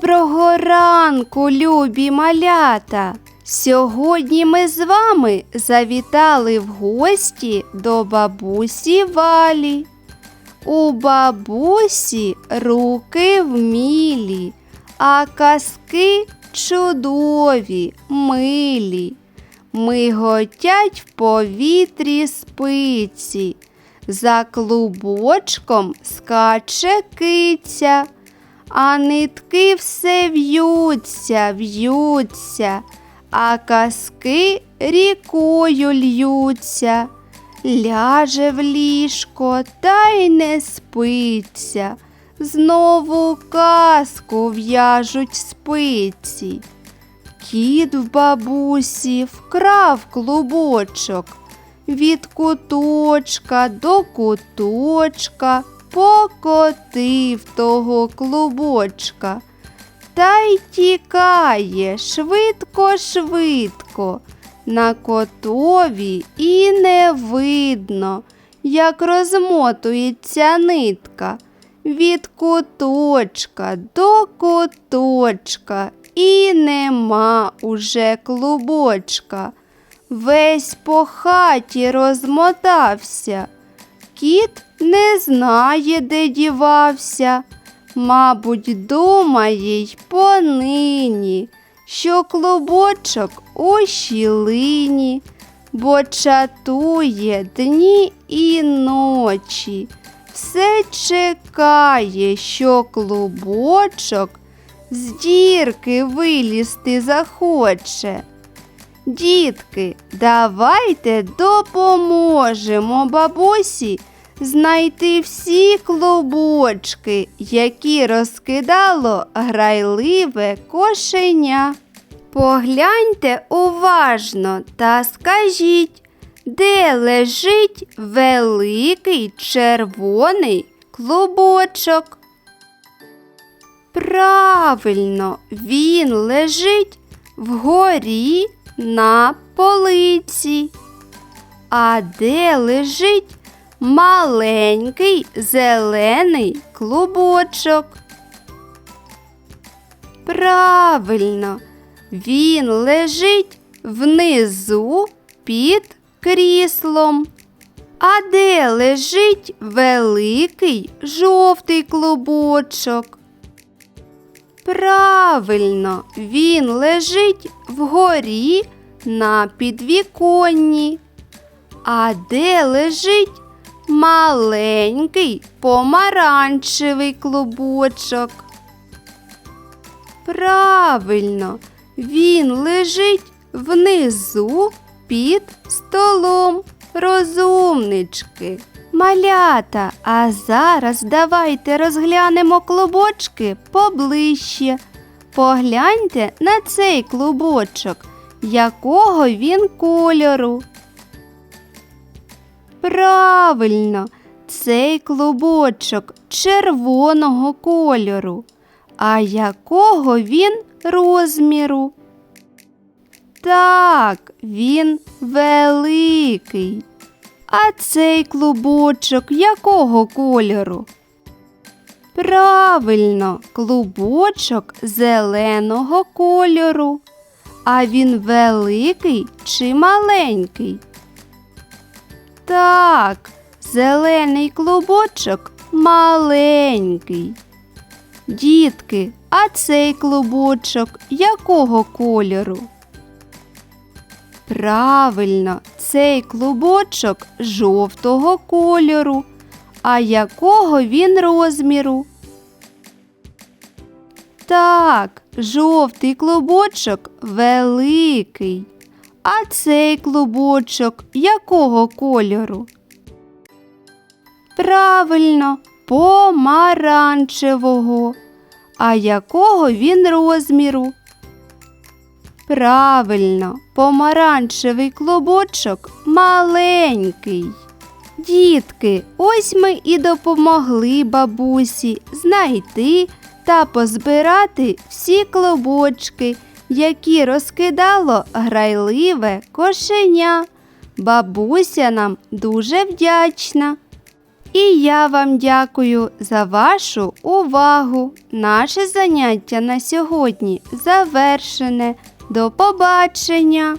Доброго ранку, любі малята! Сьогодні ми з вами завітали в гості до бабусі Валі. У бабусі руки вмілі, а казки чудові, милі. Миготять в повітрі спиці, за клубочком скаче киця, а нитки все в'ються, в'ються, а казки рікою льються. Ляже в ліжко та й не спиться. Знову казку в'яжуть спиці. Кіт в бабусі вкрав клубочок. Від куточка до куточка покотив того клубочка. Та й тікає швидко, швидко. На котові і не видно, як розмотується нитка від куточка до куточка, і нема уже клубочка. Весь по хаті розмотався. Кіт не знає, де дівався. Мабуть, думає й понині, що клубочок у щілині, бо чатує дні і ночі. Все чекає, що клубочок з дірки вилізти захоче. Дітки, давайте допоможемо бабусі знайти всі клубочки, які розкидало грайливе кошеня. Погляньте уважно та скажіть, де лежить великий червоний клубочок? Правильно, він лежить вгорі на полиці. А де лежить маленький зелений клубочок? Правильно, він лежить внизу під кріслом. А де лежить великий жовтий клубочок? Правильно, він лежить вгорі на підвіконні. А де лежить маленький помаранчевий клубочок? Правильно, він лежить внизу під столом. Розумнички. Малята, а зараз давайте розглянемо клубочки поближче. Погляньте на цей клубочок, якого він кольору. Правильно, цей клубочок червоного кольору. А якого він розміру? Так, він великий. А цей клубочок якого кольору? Правильно, клубочок зеленого кольору. А він великий чи маленький? Так, зелений клубочок маленький. Дітки, а цей клубочок якого кольору? Правильно, цей клубочок жовтого кольору. А якого він розміру? Так, жовтий клубочок великий. А цей клубочок якого кольору? Правильно, помаранчевого. А якого він розміру? Правильно, помаранчевий клубочок маленький. Дітки, ось ми і допомогли бабусі знайти та позбирати всі клубочки, які розкидало грайливе кошеня. Бабуся нам дуже вдячна. І я вам дякую за вашу увагу. Наше заняття на сьогодні завершене. До побачення!